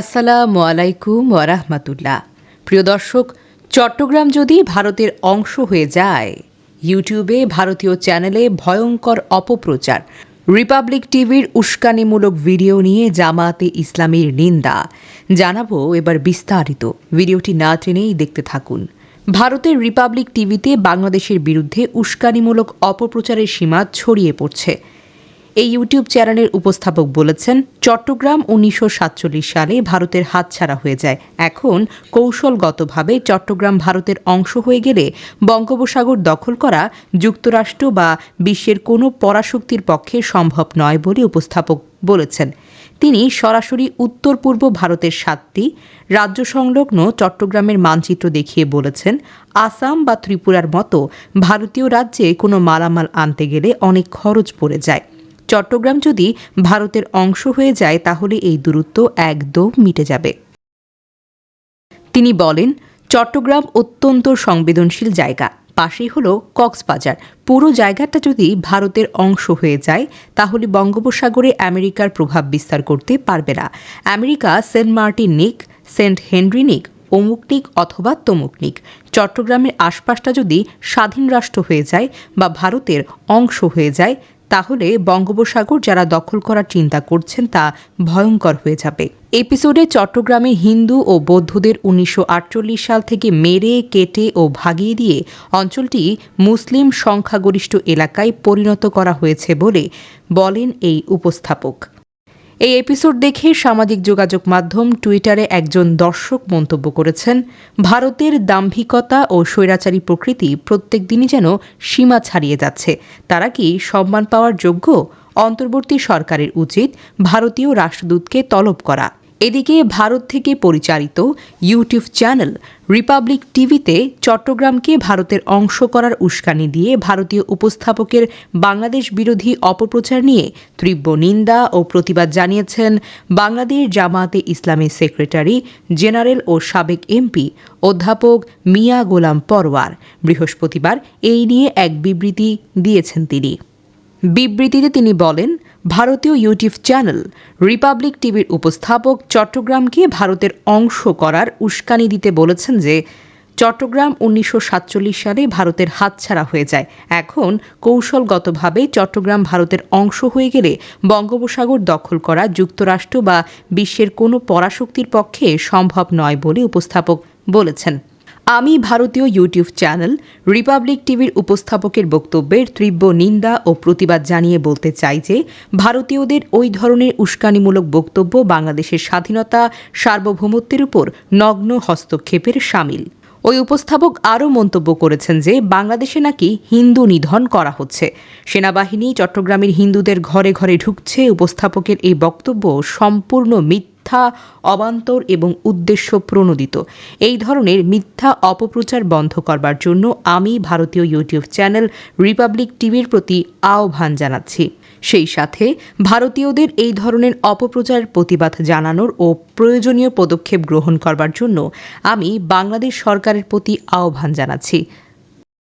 আসসালামু আলাইকুম ওয়ারাহমাতুল্লাহ প্রিয় দর্শক, চট্টগ্রাম যদি ভারতের অংশ হয়ে যায়, ইউটিউবে ভারতীয় চ্যানেলে ভয়ঙ্কর অপপ্রচার, রিপাবলিক টিভির উস্কানিমূলক ভিডিও নিয়ে জামাতে ইসলামীর নিন্দা। জানাব এবার বিস্তারিত। ভিডিওটি না টেনেই দেখতে থাকুন। ভারতের রিপাবলিক টিভিতে বাংলাদেশের বিরুদ্ধে উস্কানিমূলক অপপ্রচারের সীমা ছড়িয়ে পড়ছে। এই ইউটিউব চ্যানেলের উপস্থাপক বলেছেন, চট্টগ্রাম উনিশশো সাতচল্লিশ সালে ভারতের হাতছাড়া হয়ে যায়। এখন কৌশলগতভাবে চট্টগ্রাম ভারতের অংশ হয়ে গেলে বঙ্গোপসাগর দখল করা যুক্তরাষ্ট্র বা বিশ্বের কোনো পরাশক্তির পক্ষে সম্ভব নয় বলে উপস্থাপক বলেছেন। তিনি সরাসরি উত্তর পূর্ব ভারতের সাতটি রাজ্য সংলগ্ন চট্টগ্রামের মানচিত্র দেখিয়ে বলেছেন, আসাম বা ত্রিপুরার মতো ভারতীয় রাজ্যে কোনো মালামাল আনতে গেলে অনেক খরচ পড়ে যায়। চট্টগ্রাম যদি ভারতের অংশ হয়ে যায়, তাহলে এই দূরত্ব একদম মিটে যাবে। তিনি বলেন, চট্টগ্রাম অত্যন্ত সংবেদনশীল জায়গা। পাশেই হলো কক্সবাজার। পুরো জায়গাটা যদি ভারতের অংশ হয়ে যায়, তাহলে বঙ্গোপসাগরে আমেরিকার প্রভাব বিস্তার করতে পারবে না। আমেরিকা সেন্ট মার্টিন নিক, সেন্ট হেনরি নিক, অমুক নিক অথবা তমুক নিক। চট্টগ্রামের আশপাশটা যদি স্বাধীন রাষ্ট্র হয়ে যায় বা ভারতের অংশ হয়ে যায় তাহলে বঙ্গোপসাগর যারা দখল করার চিন্তা করছেন তা ভয়ঙ্কর হয়ে যাবে। এপিসোডে চট্টগ্রামে হিন্দু ও বৌদ্ধদের উনিশশো আটচল্লিশ সাল থেকে মেরে, কেটে ও ভাগিয়ে দিয়ে অঞ্চলটি মুসলিম সংখ্যাগরিষ্ঠ এলাকায় পরিণত করা হয়েছে বলে বলেন এই উপস্থাপক। এই এপিসোড দেখে সামাজিক যোগাযোগ মাধ্যম টুইটারে একজন দর্শক মন্তব্য করেছেন, ভারতের দাম্ভিকতা ও স্বৈরাচারী প্রকৃতি প্রত্যেক দিনই যেন সীমা ছাড়িয়ে যাচ্ছে। তারা কি সম্মান পাওয়ার যোগ্য? অন্তর্বর্তী সরকারের উচিত ভারতীয় রাষ্ট্রদূতকে তলব করা। এদিকে ভারত থেকে পরিচালিত ইউটিউব চ্যানেল রিপাবলিক টিভিতে চট্টগ্রামকে ভারতের অংশ করার উস্কানি দিয়ে ভারতীয় উপস্থাপকের বাংলাদেশ বিরোধী অপপ্রচার নিয়ে তীব্র নিন্দা ও প্রতিবাদ জানিয়েছেন বাংলাদেশ জামায়াতে ইসলামের সেক্রেটারি জেনারেল ও সাবেক এমপি অধ্যাপক মিয়া গোলাম পরওয়ার। বৃহস্পতিবার এই নিয়ে এক বিবৃতি দিয়েছেন তিনি। বিবৃতিতে তিনি বলেন ভারতীয় ইউটিউব চ্যানেল রিপাবলিক টিভির উপস্থাপক চট্টগ্রামকে ভারতের অংশ করার উস্কানি দিতে বলেছেন যে, চট্টগ্রাম উনিশশো সাতচল্লিশ সালে ভারতের হাতছাড়া হয়ে যায়। এখন কৌশলগতভাবে চট্টগ্রাম ভারতের অংশ হয়ে গেলে বঙ্গোপসাগর দখল করা যুক্তরাষ্ট্র বা বিশ্বের কোনো পরাশক্তির পক্ষে সম্ভব নয় বলে উপস্থাপক বলেছেন। আমি ভারতীয় ইউটিউব চ্যানেল রিপাবলিক টিভির উপস্থাপকের বক্তব্যের তীব্র নিন্দা ও প্রতিবাদ জানিয়ে বলতে চাই যে, ভারতীয়দের ওই ধরনের উস্কানিমূলক বক্তব্য বাংলাদেশের স্বাধীনতা, সার্বভৌমত্বের উপর নগ্ন হস্তক্ষেপের সামিল। ওই উপস্থাপক আরও মন্তব্য করেছেন যে, বাংলাদেশে নাকি হিন্দু নিধন করা হচ্ছে। সেনাবাহিনী চট্টগ্রামের হিন্দুদের ঘরে ঘরে ঢুকছে। উপস্থাপকের এই বক্তব্য সম্পূর্ণ মিথ্যা। অবান্তর এবং উদ্দেশ্য প্রণোদিত। এই ধরনের মিথ্যা অপপ্রচার বন্ধ করবার জন্য আমি ভারতীয় ইউটিউব চ্যানেল রিপাবলিক টিভির প্রতি আহ্বান জানাচ্ছি। সেই সাথে ভারতীয়দের এই ধরনের অপপ্রচার প্রতিবাদ জানানোর ও প্রয়োজনীয় পদক্ষেপ গ্রহণ করবার জন্য আমি বাংলাদেশ সরকারের প্রতি আহ্বান জানাচ্ছি।